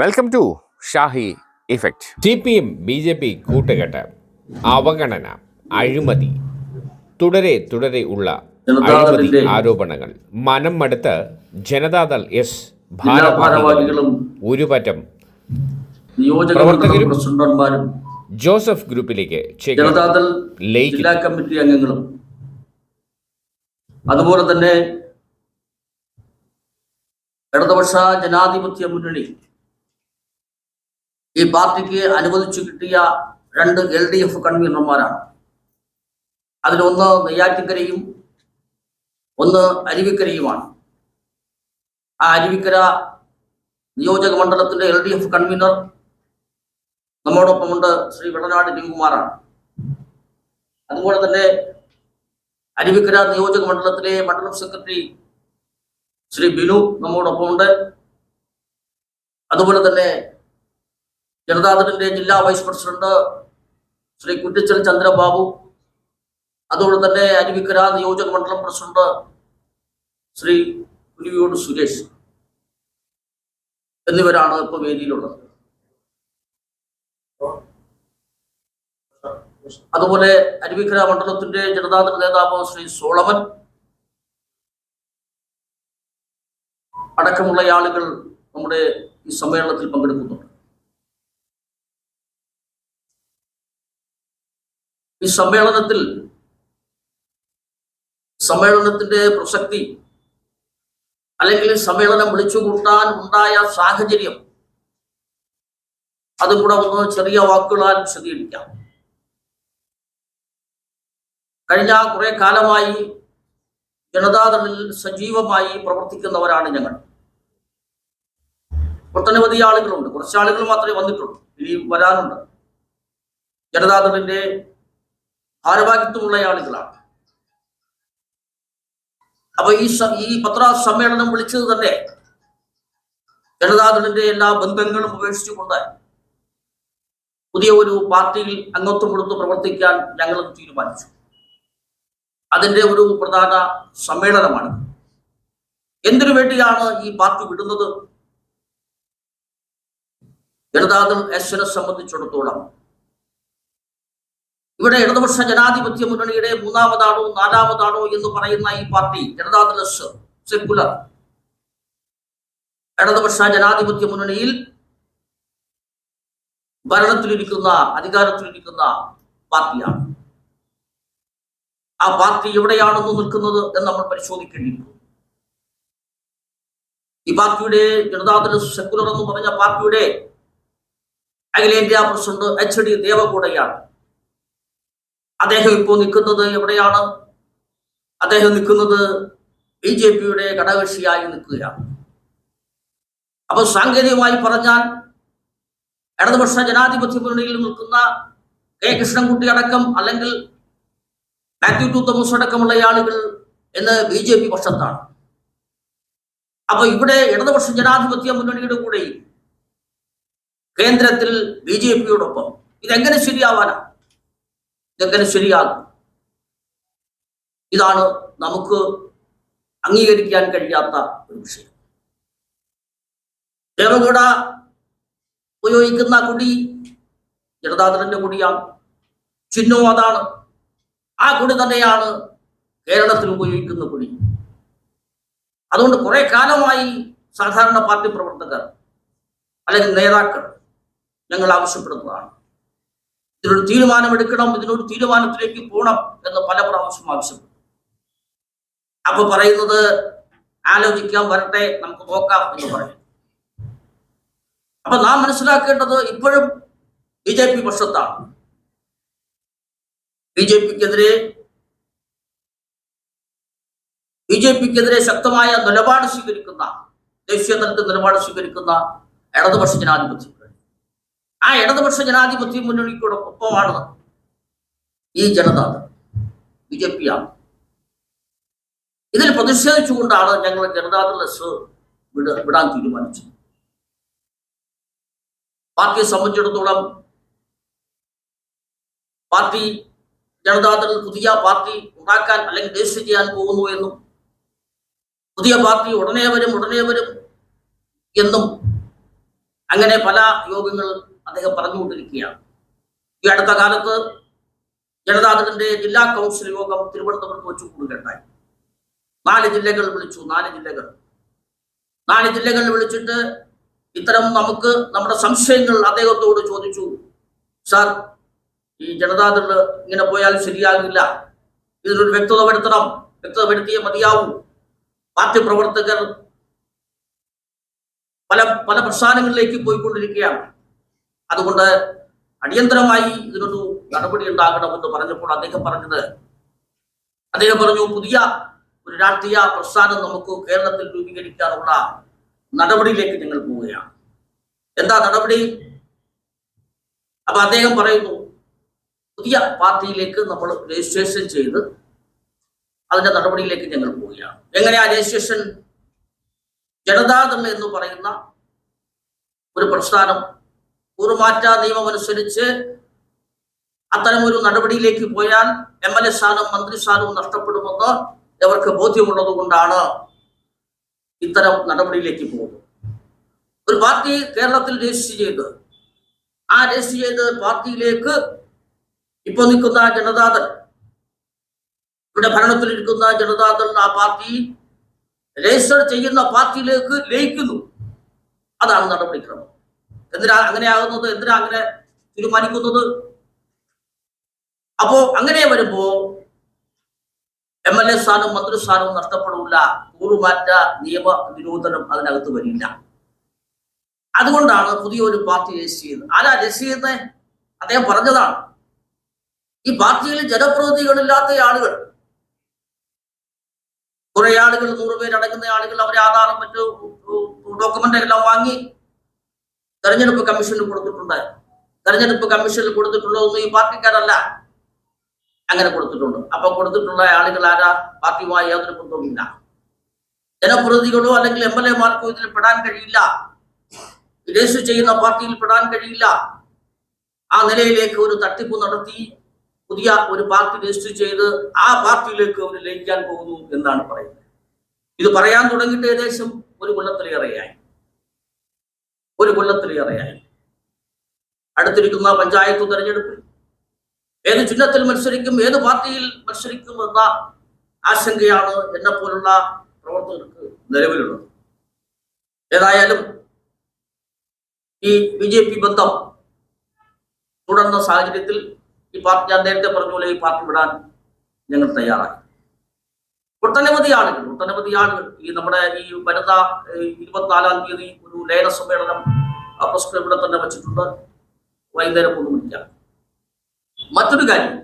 Welcome to Shahi effect T P M B J P കൂട്ടുകെട്ട്. അവഗണന അഴിമതി തുടരെ തുടരെ ഉള്ള അഴിമതി ആരോപണങ്ങൾ. മനം മടുത്ത് ജനതാദൾ എസ്. ഭാരവാഹികളും ഒരുപറ്റം പ്രവർത്തകരും പ്രസിഡന്റുമാരും ജോസഫ് ഗ്രൂപ്പിലേക്ക്. ജനതാദൾ ജില്ലാ കമ്മിറ്റി അംഗങ്ങളും. അതുപോലെ തന്നെ ഇടതുപക്ഷ ജനാധിപത്യ മുന്നണി ഈ പാർട്ടിക്ക് അനുവദിച്ചു കിട്ടിയ രണ്ട് എൽ ഡി എഫ് കൺവീനർമാരാണ്. അതിലൊന്ന് നെയ്യാറ്റിക്കരയും ഒന്ന് അരുവിക്കരയുമാണ്. ആ അരുവിക്കര നിയോജക മണ്ഡലത്തിന്റെ എൽ ഡി എഫ് കൺവീനർ നമ്മോടൊപ്പമുണ്ട് ശ്രീ വിടനാട് രവികുമാറാണ് അതുപോലെ തന്നെ അരുവിക്കര നിയോജക മണ്ഡലത്തിലെ മണ്ഡലം സെക്രട്ടറി ശ്രീ ബിനു നമ്മോടൊപ്പമുണ്ട്. അതുപോലെ തന്നെ ജനതാദളിന്റെ ജില്ലാ വൈസ് പ്രസിഡന്റ് ശ്രീ കുറ്റിച്ചൽ ചന്ദ്രബാബു അതുപോലെ തന്നെ അരുവിക്കര നിയോജക മണ്ഡലം പ്രസിഡന്റ് ശ്രീ കുരുവിയോട് സുരേഷ് എന്നിവരാണ് ഇപ്പോൾ വേദിയിലുള്ളത്. അതുപോലെ അരുവിക്കര മണ്ഡലത്തിന്റെ ജനതാദൾ നേതാവ് ശ്രീ സോളമൻ അടക്കമുള്ള ആളുകൾ നമ്മുടെ ഈ സമ്മേളനത്തിൽ പങ്കെടുക്കുന്നുണ്ട്. ഈ സമ്മേളനത്തിൽ സമ്മേളനത്തിന്റെ പ്രസക്തി അല്ലെങ്കിൽ സമ്മേളനം വിളിച്ചുകൂട്ടാൻ ഉണ്ടായ സാഹചര്യം അതും കൂടെ ഒന്ന് ചെറിയ വാക്കുകളാൽ വിശദീകരിക്കാം. കഴിഞ്ഞ കുറെ കാലമായി ജനതാദളിൽ സജീവമായി പ്രവർത്തിക്കുന്നവരാണ് ഞങ്ങൾ. ഒട്ടനവധി ആളുകളുണ്ട്. കുറച്ച് ആളുകൾ മാത്രമേ വന്നിട്ടുള്ളൂ. ഇനി വരാനുണ്ട്. ജനതാദളിന്റെ ഭാരവാഹിത്വമുള്ള ആളുകളാണ് അപ്പൊ ഈ ഈ പത്ര സമ്മേളനം വിളിച്ചത് തന്നെ ജനതാദളിന്റെ എല്ലാ ബന്ധങ്ങളും ഉപേക്ഷിച്ചുകൊണ്ട് പുതിയ ഒരു പാർട്ടിയിൽ അംഗത്വം കൊടുത്ത് പ്രവർത്തിക്കാൻ ഞങ്ങൾ തീരുമാനിച്ചു. അതിന്റെ ഒരു പ്രധാന സമ്മേളനമാണ്. എന്തിനു വേണ്ടിയാണ് ഈ പാർട്ടി വിടുന്നത്? ജനതാദൾ എസ് സംബന്ധിച്ചിടത്തോളം ഇവിടെ ഇടതുപക്ഷ ജനാധിപത്യ മുന്നണിയുടെ മൂന്നാമതാണോ നാലാമതാണോ എന്ന് പറയുന്ന ഈ പാർട്ടി ജനതാദൾ എസ് സെക്കുലർ ഇടതുപക്ഷ ജനാധിപത്യ മുന്നണിയിൽ ഭരണത്തിലിരിക്കുന്ന അധികാരത്തിലിരിക്കുന്ന പാർട്ടിയാണ്. ആ പാർട്ടി എവിടെയാണെന്ന് നിൽക്കുന്നത് എന്ന് നമ്മൾ പരിശോധിക്കേണ്ടിയിരുന്നു ഈ പാർട്ടിയുടെ ജനതാദള സെക്കുലർ എന്ന് പറഞ്ഞ പാർട്ടിയുടെ അഖിലേന്ത്യാ പ്രസിഡന്റ് എച്ച് ഡി ദേവഗൌഡയാണ് അദ്ദേഹം ഇപ്പോൾ നിൽക്കുന്നത് എവിടെയാണ്? അദ്ദേഹം നിൽക്കുന്നത് ബി ജെ പിയുടെ ഘടകകക്ഷിയായി നിൽക്കുകയാണ്. അപ്പോൾ സാങ്കേതികമായി പറഞ്ഞാൽ ഇടതുപക്ഷ ജനാധിപത്യ മുന്നണിയിൽ നിൽക്കുന്ന കെ കൃഷ്ണൻകുട്ടി അടക്കം അല്ലെങ്കിൽ മാത്യു ടു തോമസ് അടക്കമുള്ള ആളുകൾ എന്ന് ബി ജെ പി പക്ഷത്താണ്. അപ്പൊ ഇവിടെ ഇടതുപക്ഷ ജനാധിപത്യ മുന്നണിയുടെ കൂടെ കേന്ദ്രത്തിൽ ബി ജെ പിയോടൊപ്പം ഇതെങ്ങനെ ശരിയാവാനാ? ഇതെങ്ങനെ ശരിയാകും ഇതാണ് നമുക്ക് അംഗീകരിക്കാൻ കഴിയാത്ത ഒരു വിഷയം. ദേവഗൌഡ ഉപയോഗിക്കുന്ന കുടി ജനതാദളിന്റെ കുടിയാണ്. ചിഹ്നവും അതാണ്. ആ കുടി തന്നെയാണ് കേരളത്തിൽ ഉപയോഗിക്കുന്ന കുടി. അതുകൊണ്ട് കുറെ കാലമായി സാധാരണ പാർട്ടി പ്രവർത്തകർ അല്ലെങ്കിൽ നേതാക്കൾ ഞങ്ങൾ ആവശ്യപ്പെടുന്നതാണ്. ഇതിനൊരു തീരുമാനമെടുക്കണം ഇതിനൊരു തീരുമാനത്തിലേക്ക് പോകണം എന്ന് പല പ്രാവശ്യം ആവശ്യപ്പെട്ടു. അപ്പൊ പറയുന്നത് ആലോചിക്കാം വരട്ടെ നമുക്ക് നോക്കാം എന്ന് പറയും അപ്പൊ നാം മനസ്സിലാക്കേണ്ടത് ഇപ്പോഴും ബി ജെ പി പക്ഷത്താണ്. ബി ജെ പിക്കെതിരെ ബി ജെ പിക്കെതിരെ ശക്തമായ നിലപാട് സ്വീകരിക്കുന്ന ദേശീയ തലത്തിൽ നിലപാട് സ്വീകരിക്കുന്ന ഇടതുപക്ഷ ജനാധിപത്യം. ആ ഇടതുപക്ഷ ജനാധിപത്യ മുന്നണിക്കൊടൊപ്പമാണ് ഈ ജനത ബി ജെ പി ആണ് ഇതിൽ പ്രതിഷേധിച്ചുകൊണ്ടാണ് ഞങ്ങൾ ജനതാദൾ എസ് വിട വിടാൻ തീരുമാനിച്ചത്. പാർട്ടിയെ സംബന്ധിച്ചിടത്തോളം പാർട്ടി ജനതാദൾ പുതിയ പാർട്ടി ഉണ്ടാക്കാൻ അല്ലെങ്കിൽ രജിസ്റ്റർ ചെയ്യാൻ പോകുന്നു എന്നും പുതിയ പാർട്ടി ഉടനെ വരും ഉടനെ വരും എന്നും അങ്ങനെ പല യോഗങ്ങൾ അദ്ദേഹം പറഞ്ഞുകൊണ്ടിരിക്കുകയാണ്. ഈ അടുത്ത കാലത്ത് ജനതാദളിന്റെ ജില്ലാ കൗൺസിൽ യോഗം തിരുവനന്തപുരത്ത് വെച്ച് കൂടുകയുണ്ടായി. നാല് ജില്ലകൾ വിളിച്ചു നാല് ജില്ലകൾ. നാല് ജില്ലകൾ വിളിച്ചിട്ട് ഇത്തരം നമുക്ക് നമ്മുടെ സംശയങ്ങൾ അദ്ദേഹത്തോട് ചോദിച്ചു. സാർ ഈ ജനതാദൾ ഇങ്ങനെ പോയാൽ ശരിയാകില്ല. ഇതിനൊരു വ്യക്തത വരുത്തണം. വ്യക്തത വരുത്തിയേ മതിയാവൂ. പാർട്ടി പ്രവർത്തകർ പല പല പ്രസ്ഥാനങ്ങളിലേക്ക് പോയിക്കൊണ്ടിരിക്കുകയാണ്. അതുകൊണ്ട് അടിയന്തരമായി ഇതിനൊരു നടപടി ഉണ്ടാകണമെന്ന് പറഞ്ഞപ്പോൾ അദ്ദേഹം പറഞ്ഞത് അദ്ദേഹം പറഞ്ഞു പുതിയ ഒരു രാഷ്ട്രീയ പ്രസ്ഥാനം നമുക്ക് കേരളത്തിൽ രൂപീകരിക്കാനുള്ള നടപടിയിലേക്ക് നിങ്ങൾ പോവുകയാണ്. എന്താ നടപടി? അപ്പൊ അദ്ദേഹം പറയുന്നു പുതിയ പാർട്ടിയിലേക്ക് നമ്മൾ രജിസ്ട്രേഷൻ ചെയ്ത് അതിന്റെ നടപടിയിലേക്ക് ഞങ്ങൾ പോവുകയാണ്. എങ്ങനെയാ രജിസ്ട്രേഷൻ? ജനതാദൾ എന്ന് പറയുന്ന ഒരു പ്രസ്ഥാനം കൂറുമാറ്റ നിയമമനുസരിച്ച് അത്തരം ഒരു നടപടിയിലേക്ക് പോയാൽ എം എൽ എ സ്ഥാനവും മന്ത്രിസ്ഥാനവും നഷ്ടപ്പെടുമെന്ന് അവർക്ക് ബോധ്യമുള്ളത് കൊണ്ടാണ് ഇത്തരം നടപടിയിലേക്ക് പോകുന്നത്. ഒരു പാർട്ടി കേരളത്തിൽ രജിസ്റ്റർ ചെയ്ത് ആ രജിസ്റ്റർ ചെയ്ത് പാർട്ടിയിലേക്ക് ഇപ്പൊ നിൽക്കുന്ന ജനതാദൾ ഇവിടെ ഭരണത്തിലിരിക്കുന്ന ജനതാദൾ ആ പാർട്ടി രജിസ്റ്റർ ചെയ്യുന്ന പാർട്ടിയിലേക്ക് ലയിക്കുന്നു. അതാണ് നടപടിക്രമം. എന്തിനാ അങ്ങനെ ആകുന്നത് എന്തിനാ അങ്ങനെ തീരുമാനിക്കുന്നത്? അപ്പോ അങ്ങനെ വരുമ്പോ എം എൽ എ സ്ഥാനവും മന്ത്രിസ്ഥാനവും നഷ്ടപ്പെടില്ല കൂറുമാറ്റ നിയമ നിരോധനം അതിനകത്ത് വരില്ല. അതുകൊണ്ടാണ് പുതിയൊരു പാർട്ടി രജിസ്റ്റർ ചെയ്യുന്നത്. ആരാ രജിസ്റ്റർ ചെയ്യുന്നത് അദ്ദേഹം പറഞ്ഞതാണ്. ഈ പാർട്ടിയിൽ ജനപ്രതിനിധികളില്ലാത്ത ആളുകൾ കുറെ ആളുകൾ നൂറുപേരടങ്ങുന്ന ആളുകൾ അവരെ ആധാറും മറ്റു ഡോക്യുമെന്റ് എല്ലാം വാങ്ങി തെരഞ്ഞെടുപ്പ് കമ്മീഷന് കൊടുത്തിട്ടുണ്ട് തെരഞ്ഞെടുപ്പ് കമ്മീഷനിൽ കൊടുത്തിട്ടുള്ളതൊന്നും ഈ പാർട്ടിക്കാരല്ല. അങ്ങനെ കൊടുത്തിട്ടുണ്ട്. അപ്പൊ കൊടുത്തിട്ടുള്ള ആളുകൾ ആരാ? പാർട്ടിയുമായി യാതൊരു ബന്ധവുമില്ല. ജനപ്രതിനിധികളോ അല്ലെങ്കിൽ എം എൽ എമാർക്കോ ഇതിൽ പെടാൻ കഴിയില്ല. രജിസ്റ്റർ ചെയ്യുന്ന പാർട്ടിയിൽ പെടാൻ കഴിയില്ല. ആ നിലയിലേക്ക് ഒരു തട്ടിപ്പ് നടത്തി പുതിയ ഒരു പാർട്ടി രജിസ്റ്റർ ചെയ്ത് ആ പാർട്ടിയിലേക്ക് അവർ ലയിക്കാൻ പോകുന്നു എന്നാണ് പറയുന്നത്. ഇത് പറയാൻ തുടങ്ങിയിട്ട് ഏകദേശം ഒരു കൊല്ലത്തിലേറെയായി. ഒരു കൊല്ലത്തിലേറെയായി അടുത്തിരിക്കുന്ന പഞ്ചായത്ത് തെരഞ്ഞെടുപ്പിൽ ഏത് ചിഹ്നത്തിൽ മത്സരിക്കും ഏത് പാർട്ടിയിൽ മത്സരിക്കും എന്ന ആശങ്കയാണ് എന്നെ പോലുള്ള പ്രവർത്തകർക്ക് നിലവിലുള്ളത്. ഏതായാലും ഈ ബി ജെ പി ബന്ധം തുടർന്ന സാഹചര്യത്തിൽ ഈ പാർട്ടി ഞാൻ നേരത്തെ പറഞ്ഞ പോലെ ഈ പാർട്ടി വിടാൻ ഞങ്ങൾ തയ്യാറായി ഒട്ടനവധി ആളുകൾ ഒട്ടനവധി ആളുകൾ ഈ നമ്മുടെ ഈ ഏഹ്, ഇരുപത്തിനാലാം തീയതി ഒരു ലയന സമ്മേളനം പ്രസ് ഇവിടെ തന്നെ വെച്ചിട്ടുണ്ട്. വൈകുന്നേരം മൂന്ന് മണിക്കാണ്. മറ്റൊരു കാര്യം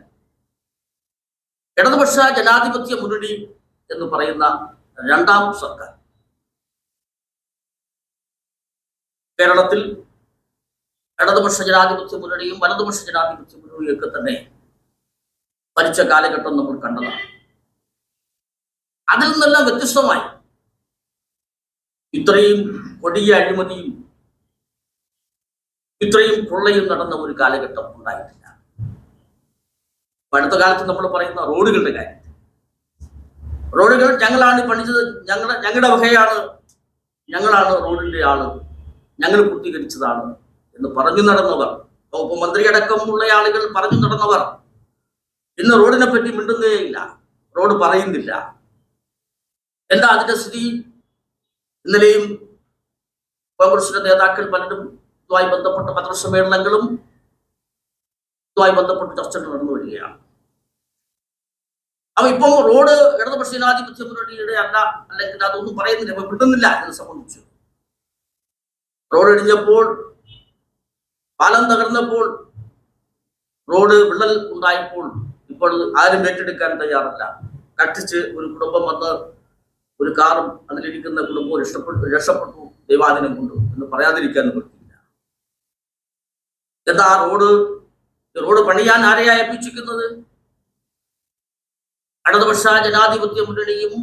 ഇടതുപക്ഷ ജനാധിപത്യ മുന്നണി എന്ന് പറയുന്ന രണ്ടാം സർക്കാർ. കേരളത്തിൽ ഇടതുപക്ഷ ജനാധിപത്യ മുന്നണിയും വലതുപക്ഷ ജനാധിപത്യ മുന്നണിയും ഒക്കെ തന്നെ ഭരിച്ച കാലഘട്ടം നമ്മൾ കണ്ടതാണ്. അതിൽ നിന്നെല്ലാം വ്യത്യസ്തമായി. ഇത്രയും കൊടിയ അഴിമതിയും ഇത്രയും കൊള്ളയും നടന്ന ഒരു കാലഘട്ടം ഉണ്ടായിട്ടില്ല. അടുത്ത കാലത്ത് നമ്മൾ പറയുന്ന റോഡുകളുടെ കാര്യം. റോഡുകൾ ഞങ്ങളാണ് പണിച്ചത് ഞങ്ങളുടെ ഞങ്ങളുടെ വകയാണ് ഞങ്ങളാണ് റോഡിന്റെ ആൾ ഞങ്ങൾ പൂർത്തീകരിച്ചതാണ് എന്ന് പറഞ്ഞു നടന്നവർ വകുപ്പ് മന്ത്രിയടക്കമുള്ള ആളുകൾ പറഞ്ഞു നടന്നവർ ഇന്ന് റോഡിനെ പറ്റി മിണ്ടുന്നേയില്ല. റോഡ് പറയുന്നില്ല. എന്താ അതിന്റെ സ്ഥിതി? ഇന്നലെയും കോൺഗ്രസിന്റെ നേതാക്കൾ പലരും ഇതുമായി ബന്ധപ്പെട്ട പത്രസമ്മേളനങ്ങളും ഇതുമായി ബന്ധപ്പെട്ട ചർച്ചകൾ നടന്നു വരികയാണ്. അപ്പൊ ഇപ്പോ റോഡ് ഇടതുപക്ഷ ജനാധിപത്യ മുന്നണിയുടെ അല്ല അല്ലെങ്കിൽ അതൊന്നും പറയുന്നില്ല ഇപ്പൊ വിടുന്നില്ല ഇതിനെ സംബന്ധിച്ച്. റോഡ് ഇടിഞ്ഞപ്പോൾ പാലം തകർന്നപ്പോൾ റോഡ് വിള്ളൽ ഉണ്ടായപ്പോൾ ഇപ്പോൾ ആരും ഏറ്റെടുക്കാൻ തയ്യാറല്ല. കട്ടിച്ച് ഒരു കുടുംബം വന്ന് ഒരു കാറും അതിലിരിക്കുന്ന കുടുംബവും രക്ഷപ്പെട്ടു രക്ഷപ്പെട്ടു ദൈവാദിനം കൊണ്ടു എന്ന് പറയാതിരിക്കാൻ പറ്റില്ല എന്താ റോഡ് റോഡ് പണിയാൻ ആരെയാ ഏൽപ്പിച്ചിരിക്കുന്നത് ഇടതുപക്ഷ ജനാധിപത്യ മുന്നണിയും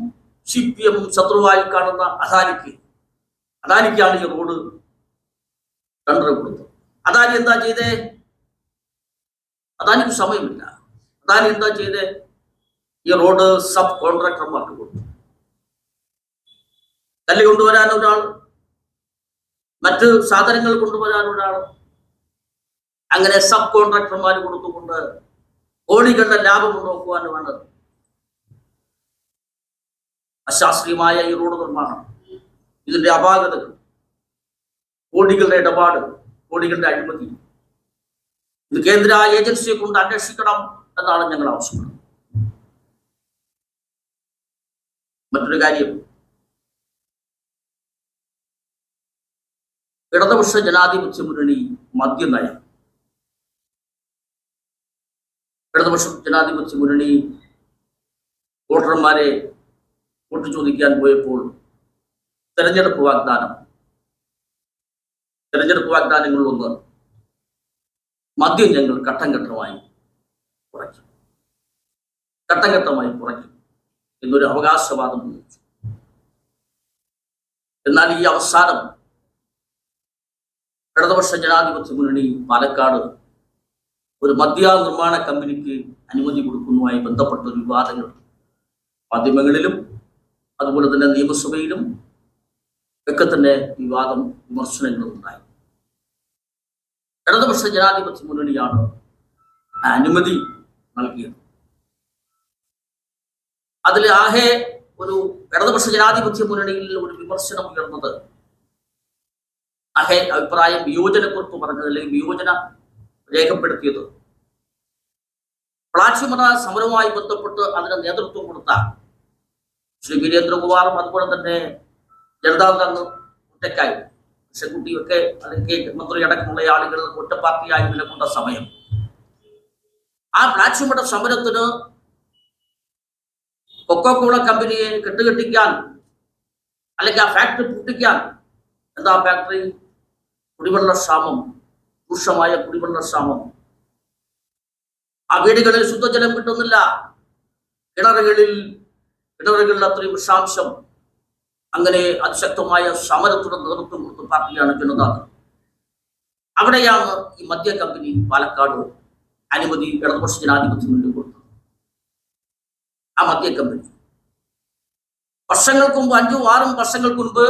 സി പി എമ്മും ശത്രുവായി കാണുന്ന അദാനിക്ക്. അദാനിക്കാണ് ഈ റോഡ് ടെൻഡർ കൊടുത്തത്. അദാനി എന്താ ചെയ്തേ? അദാനിക്ക് സമയമില്ല. അദാനി എന്താ ചെയ്തേ? ഈ റോഡ് സബ് കോൺട്രാക്ടർമാർക്ക് കൊടുത്തു. കല്ല് കൊണ്ടുവരാൻ ഒരാൾ മറ്റ് സാധനങ്ങൾ കൊണ്ടുവരാൻ ഒരാൾ. അങ്ങനെ സബ് കോൺട്രാക്ടർമാർ കൊടുത്തുകൊണ്ട് കോടികളുടെ ലാഭം വേണ്ടത് അശാസ്ത്രീയമായ ഈ റോഡ് നിർമ്മാണം ഇതിന്റെ അപാകതകൾ കോടികളുടെ ഇടപാട് കോടികളുടെ അഴിമതി. ഇത് കേന്ദ്ര ഏജൻസിയെ കൊണ്ട് അന്വേഷിക്കണം എന്നാണ് ഞങ്ങൾ ആവശ്യപ്പെടുന്നത്. മറ്റൊരു കാര്യം ഇടതുപക്ഷ ജനാധിപത്യ മുന്നണി മദ്യനയം ഇടതുപക്ഷ ജനാധിപത്യ മുന്നണി വോട്ടർമാരെ വോട്ട് ചോദിക്കാൻ പോയപ്പോൾ തെരഞ്ഞെടുപ്പ് വാഗ്ദാനം. തെരഞ്ഞെടുപ്പ് വാഗ്ദാനങ്ങളിലൊന്ന് മദ്യം ഞങ്ങൾ ഘട്ടം ഘട്ടമായി കുറയ്ക്കും. ഘട്ടം ഘട്ടമായി കുറയ്ക്കും എന്നൊരു അവകാശവാദം ഉന്നയിച്ചു. എന്നാൽ ഈ അവസാനം ഇടതുപക്ഷ ജനാധിപത്യ മുന്നണി പാലക്കാട് ഒരു മദ്യ നിർമ്മാണ കമ്പനിക്ക് അനുമതി കൊടുക്കുന്നതുമായി ബന്ധപ്പെട്ട ഒരു വിവാദങ്ങൾ. മാധ്യമങ്ങളിലും അതുപോലെ തന്നെ നിയമസഭയിലും ഒക്കെ തന്നെ വിവാദം വിമർശനങ്ങളും ഉണ്ടായി. ഇടതുപക്ഷ ജനാധിപത്യ മുന്നണിയാണ് അനുമതി നൽകിയത്. അതിൽ ആകെ ഒരു ഇടതുപക്ഷ ജനാധിപത്യ മുന്നണിയിൽ ഒരു വിമർശനം ഉയർന്നത് ആകെ അഭിപ്രായം വിയോജനക്കുറിപ്പ് പറഞ്ഞത് അല്ലെങ്കിൽ വിയോജന രേഖപ്പെടുത്തിയത്. പ്ലാച്ചിമറ സമരവുമായി ബന്ധപ്പെട്ട് അതിന് നേതൃത്വം കൊടുത്ത ശ്രീ വീരേന്ദ്രകുമാറും അതുപോലെ തന്നെ ജനതാദൾ അന്ന് ഒറ്റക്കായി കൃഷ്ണൻകുട്ടിയൊക്കെ അല്ലെങ്കിൽ മന്ത്രി അടക്കമുള്ള ആളുകൾ ഒറ്റ പാർട്ടിയായി നിലകൊണ്ട സമയം. ആ പ്ലാച്ചിമട സമരത്തിന് കൊക്കോകോള കമ്പനിയെ കെട്ടുകെട്ടിക്കാൻ അല്ലെങ്കിൽ ആ ഫാക്ടറി പൂട്ടിക്കാൻ എന്താ ഫാക്ടറി? കുടിവെള്ള ക്ഷാമം രൂക്ഷമായ കുടിവെള്ള ക്ഷാമം ആ വീടുകളിൽ ശുദ്ധജലം കിട്ടുന്നില്ല. കിണറുകളിൽ കിണറുകളിൽ അത്രയും വിഷാംശം. അങ്ങനെ അതിശക്തമായ സമരത്തിന് നേതൃത്വം കൊടുത്ത പാർട്ടിയാണ് ജനതാ. അവിടെയാണ് ഈ മദ്യ കമ്പനി പാലക്കാട് അനുമതി ഇടതുപക്ഷ ജനാധിപത്യം മുന്നിൽ കൊടുത്തത്. ആ മദ്യ കമ്പനി. വർഷങ്ങൾക്ക് മുമ്പ് അഞ്ചും ആറും വർഷങ്ങൾക്ക് മുൻപ്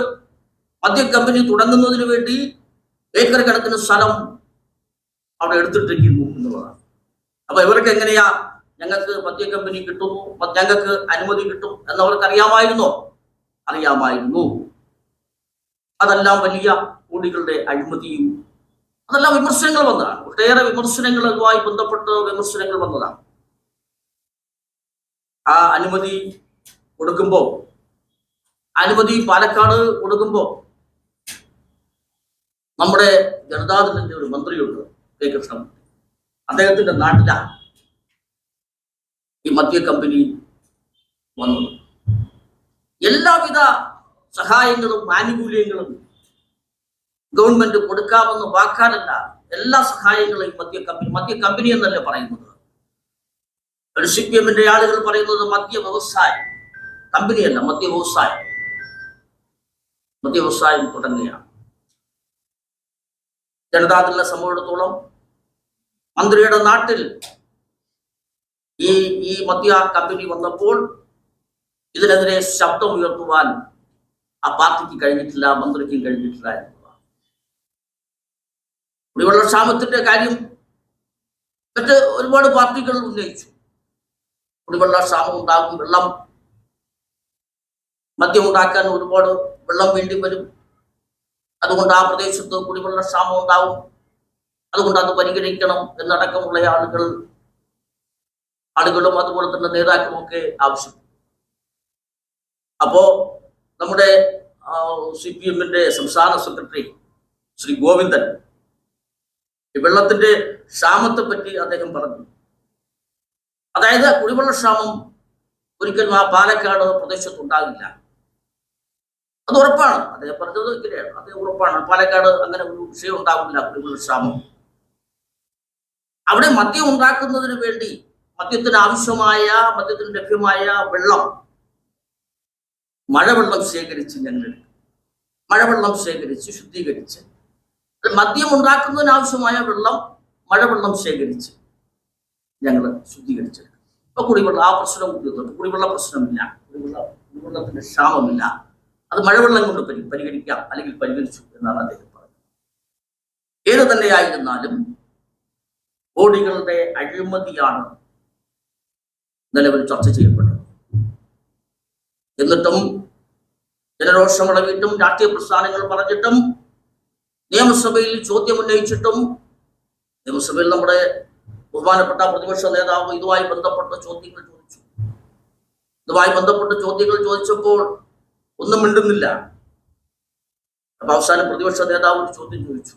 മദ്യ കമ്പനി തുടങ്ങുന്നതിന് വേണ്ടി ഏക്കർ കണക്കിന് സ്ഥലം അവിടെ എടുത്തിട്ടിരിക്കുന്നു എന്നുള്ളതാണ്. അപ്പൊ ഇവർക്ക് എങ്ങനെയാ ഞങ്ങൾക്ക് മദ്യ കമ്പനി കിട്ടുന്നു ഞങ്ങൾക്ക് അനുമതി കിട്ടും എന്നവർക്ക് അറിയാമായിരുന്നോ. അറിയാമായിരുന്നു അതെല്ലാം വലിയ കോടികളുടെ അഴിമതിയും അതെല്ലാം വിമർശനങ്ങൾ വന്നതാണ്. ഒട്ടേറെ വിമർശനങ്ങൾ അതുമായി ബന്ധപ്പെട്ട വിമർശനങ്ങൾ വന്നതാണ്. ആ അനുമതി കൊടുക്കുമ്പോ അനുമതി പാലക്കാട് കൊടുക്കുമ്പോ നമ്മുടെ ജനതാദളിന്റെ ഒരു മന്ത്രിയുണ്ട് കെ കൃഷ്ണമൂർത്തി അദ്ദേഹത്തിന്റെ നാട്ടിലാണ് ഈ മദ്യ കമ്പനി വന്നത്. എല്ലാവിധ സഹായങ്ങളും ആനുകൂല്യങ്ങളും ഗവൺമെന്റ് കൊടുക്കാമെന്ന് വാക്കാനല്ല എല്ലാ സഹായങ്ങളും ഈ മദ്യ കമ്പനി മദ്യ കമ്പനി എന്നല്ലേ പറയുന്നത്. സി പി എമ്മിന്റെ ആളുകൾ പറയുന്നത് മദ്യ വ്യവസായം. കമ്പനിയല്ല മദ്യ വ്യവസായം. മദ്യ വ്യവസായം തുടങ്ങുകയാണ്. ജനതാദളിനെ സംബന്ധിച്ചിടത്തോളം മന്ത്രിയുടെ നാട്ടിൽ ഈ ഈ മദ്യ കമ്പനി വന്നപ്പോൾ ഇതിനെതിരെ ശബ്ദം ഉയർത്തുവാൻ ആ പാർട്ടിക്ക് കഴിഞ്ഞിട്ടില്ല മന്ത്രിക്കും കഴിഞ്ഞിട്ടില്ല എന്നുള്ളതാണ്. കുടിവെള്ള ക്ഷാമത്തിന്റെ കാര്യം മറ്റ് ഒരുപാട് പാർട്ടികൾ ഉന്നയിച്ചു. കുടിവെള്ള ക്ഷാമം ഉണ്ടാകും വെള്ളം മദ്യം ഉണ്ടാക്കാൻ ഒരുപാട് വെള്ളം വേണ്ടി വരും. അതുകൊണ്ട് ആ പ്രദേശത്ത് കുടിവെള്ള ക്ഷാമം ഉണ്ടാവും. അതുകൊണ്ട് അത് പരിഗണിക്കണം എന്നടക്കമുള്ള ആളുകൾ ആളുകളും അതുപോലെ തന്നെ നേതാക്കളും ഒക്കെ ആവശ്യം. അപ്പോ നമ്മുടെ സി പി എമ്മിന്റെ സംസ്ഥാന സെക്രട്ടറി ശ്രീ ഗോവിന്ദൻ വെള്ളത്തിന്റെ ക്ഷാമത്തെ പറ്റി അദ്ദേഹം പറഞ്ഞു. അതായത് കുടിവെള്ള ക്ഷാമം ഒരിക്കലും ആ പാലക്കാട് പ്രദേശത്ത് ഉണ്ടാകില്ല. അത് ഉറപ്പാണ്. അദ്ദേഹം പറഞ്ഞത് ഇങ്ങനെയാണ്. അത് ഉറപ്പാണ്. പാലക്കാട് അങ്ങനെ ഒരു വിഷയം ഉണ്ടാകില്ല കുടിവെള്ള ക്ഷാമം അവിടെ മദ്യം ഉണ്ടാക്കുന്നതിന് വേണ്ടി മദ്യത്തിന് ആവശ്യമായ മദ്യത്തിന് ലഭ്യമായ വെള്ളം മഴവെള്ളം ശേഖരിച്ച് ഞങ്ങൾ എടുക്കും. മഴവെള്ളം ശേഖരിച്ച് ശുദ്ധീകരിച്ച്. മദ്യം ഉണ്ടാക്കുന്നതിന് ആവശ്യമായ വെള്ളം മഴവെള്ളം ശേഖരിച്ച് ഞങ്ങൾ ശുദ്ധീകരിച്ചെടുക്കും ഇപ്പൊ കുടിവെള്ളം ആ പ്രശ്നം കുടിവെള്ള പ്രശ്നമില്ല. കുടിവെള്ള കുടിവെള്ളത്തിന്റെ ക്ഷാമമില്ല. അത് മഴവെള്ളം കൊണ്ട് പരി അല്ലെങ്കിൽ പരിഹരിച്ചു എന്നാണ് അദ്ദേഹം പറഞ്ഞത്. തന്നെയായിരുന്നാലും കോടികളുടെ അഴിമതിയാണ് നിലവിൽ ചർച്ച ചെയ്യപ്പെട്ടത്. എന്നിട്ടും ജനരോഷം അടങ്ങിയിട്ടും രാഷ്ട്രീയ പ്രസ്ഥാനങ്ങൾ പറഞ്ഞിട്ടും നിയമസഭയിൽ ചോദ്യം ഉന്നയിച്ചിട്ടും നിയമസഭയിൽ നമ്മുടെ ബഹുമാനപ്പെട്ട പ്രതിപക്ഷ നേതാവ് ഇതുമായി ബന്ധപ്പെട്ട ചോദ്യങ്ങൾ ചോദിച്ചു. ഇതുമായി ബന്ധപ്പെട്ട ചോദ്യങ്ങൾ ചോദിച്ചപ്പോൾ ഒന്നും മിണ്ടുന്നില്ല. അപ്പൊ അവസാനം പ്രതിപക്ഷ നേതാവ് ഒരു ചോദ്യം ചോദിച്ചു.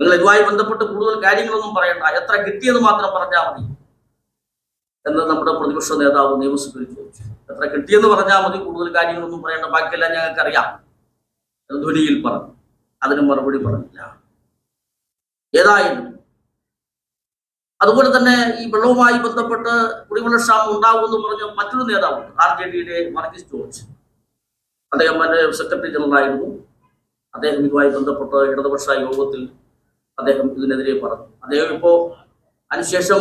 നിങ്ങൾ ഇതുമായി ബന്ധപ്പെട്ട് കൂടുതൽ കാര്യങ്ങളൊന്നും പറയണ്ട. എത്ര കിട്ടിയെന്ന് മാത്രം പറഞ്ഞാൽ മതി. എന്ന് നമ്മുടെ പ്രതിപക്ഷ നേതാവ് നിയമസഭയിൽ ചോദിച്ചു. എത്ര കിട്ടിയെന്ന് പറഞ്ഞാൽ മതി. കൂടുതൽ കാര്യങ്ങളൊന്നും പറയേണ്ട. ബാക്കിയെല്ലാം ഞങ്ങൾക്ക് അറിയാം ധ്വനിയിൽ പറഞ്ഞു. അതിന് മറുപടി പറഞ്ഞില്ല. ഏതായാലും അതുപോലെ തന്നെ ഈ വെള്ളവുമായി ബന്ധപ്പെട്ട് കുടിവെള്ള ക്ഷാമം ഉണ്ടാവുമെന്ന് പറഞ്ഞ മറ്റൊരു നേതാവുണ്ട്. ആർ ജെ ഡിയുടെ മാർക്കിസ് ജോർജ്. അദ്ദേഹം എന്റെ സെക്രട്ടറി ജനറൽ ആയിരുന്നു. അദ്ദേഹം ഇതുമായി ബന്ധപ്പെട്ട ഇടതുപക്ഷ യോഗത്തിൽ അദ്ദേഹം ഇതിനെതിരെ പറഞ്ഞു. അദ്ദേഹം ഇപ്പോ അതിനുശേഷം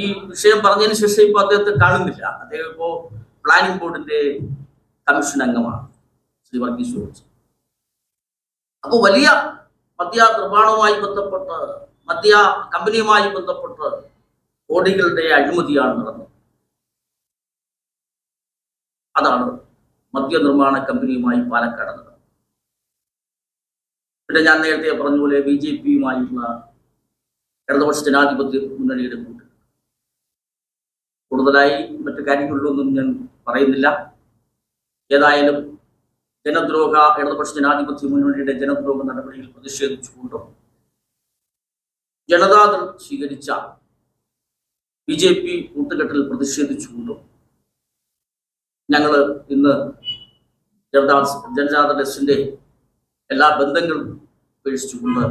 ഈ വിഷയം പറഞ്ഞതിന് ശേഷം ഇപ്പൊ അദ്ദേഹത്തെ കാണുന്നില്ല. അദ്ദേഹം ഇപ്പോ പ്ലാനിംഗ് ബോർഡിന്റെ കമ്മീഷൻ അംഗമാണ്. ശ്രീ വർഗീസ് ജോർജ് അപ്പോൾ വലിയ മദ്യ നിർമ്മാണവുമായി ബന്ധപ്പെട്ട് മദ്യ കമ്പനിയുമായി ബന്ധപ്പെട്ട് കോടികളുടെ അഴിമതിയാണ് നടന്നത്. അതാണ് മദ്യനിർമ്മാണ കമ്പനിയുമായി പാലക്കാട് നടന്നു പിന്നെ ഞാൻ നേരത്തെ പറഞ്ഞ പോലെ ബി ജെ പിയുമായുള്ള ഇടതുപക്ഷ ജനാധിപത്യ മുന്നണിയുടെ കൂട്ട്. കൂടുതലായി മറ്റു കാര്യങ്ങളിലൊന്നും ഞാൻ പറയുന്നില്ല. ഏതായാലും ജനദ്രോഹ ഇടതുപക്ഷ ജനാധിപത്യ മുന്നണിയുടെ ജനദ്രോഹ നടപടിയിൽ പ്രതിഷേധിച്ചുകൊണ്ടും ജനതാദൾ സ്വീകരിച്ച ബി ജെ പി കൂട്ടുകെട്ടിൽ പ്രതിഷേധിച്ചുകൊണ്ടും ഞങ്ങൾ ഇന്ന് ജനതാ ജനജാത ട്രസ്റ്റിന്റെ എല്ലാ ബന്ധങ്ങളും ഉപേക്ഷിച്ചുകൊണ്ട്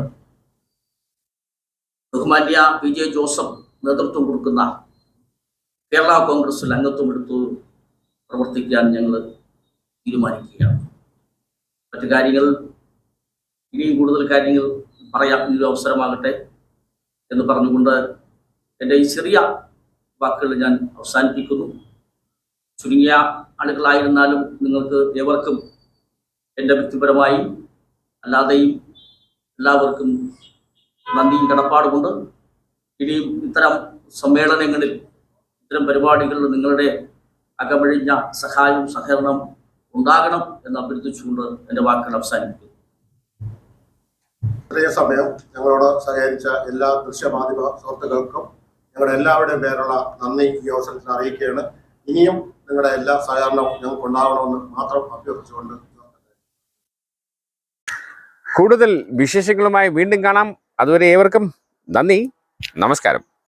ബഹുമാന്യ പി ജെ ജോസഫ് നേതൃത്വം കൊടുക്കുന്ന കേരള കോൺഗ്രസിൽ അംഗത്വം എടുത്തു പ്രവർത്തിക്കാൻ ഞങ്ങൾ തീരുമാനിക്കുകയാണ്. മറ്റു കാര്യങ്ങൾ ഇനിയും കൂടുതൽ കാര്യങ്ങൾ പറയാം ഈ ഒരു അവസരമാകട്ടെ എന്ന് പറഞ്ഞുകൊണ്ട് എന്റെ ഈ ചെറിയ വാക്കുകൾ ഞാൻ അവസാനിപ്പിക്കുന്നു. ചുരുങ്ങിയ ആളുകളായിരുന്നാലും നിങ്ങൾക്ക് ഏവർക്കും എന്റെ വ്യക്തിപരമായി അല്ലാതെയും എല്ലാവർക്കും നന്ദിയും കടപ്പാടുമുണ്ട്. ഇനിയും ഇത്തരം സമ്മേളനങ്ങളിൽ ഇത്തരം പരിപാടികളിൽ നിങ്ങളുടെ അകമഴിഞ്ഞ സഹായവും സഹകരണം ഉണ്ടാകണം എന്ന് അഭ്യർത്ഥിച്ചുകൊണ്ട് എന്റെ വാക്കുകൾ അവസാനിപ്പിക്കുന്നു. ഇത്രയും സമയം ഞങ്ങളോട് സഹകരിച്ച എല്ലാ ദൃശ്യമാധ്യമ സുഹൃത്തുക്കൾക്കും ഞങ്ങളുടെ എല്ലാവരുടെയും പേരുള്ള നന്ദി ഈ അവസരത്തിൽ അറിയിക്കുകയാണ്. ഇനിയും നിങ്ങളുടെ എല്ലാ സഹകരണവും ഞങ്ങൾക്ക് ഉണ്ടാവണമെന്ന് മാത്രം അഭ്യർത്ഥിച്ചുകൊണ്ട് കൂടുതൽ വിശേഷങ്ങളുമായി വീണ്ടും കാണാം. അതുവരെ ഏവർക്കും നന്ദി. നമസ്കാരം.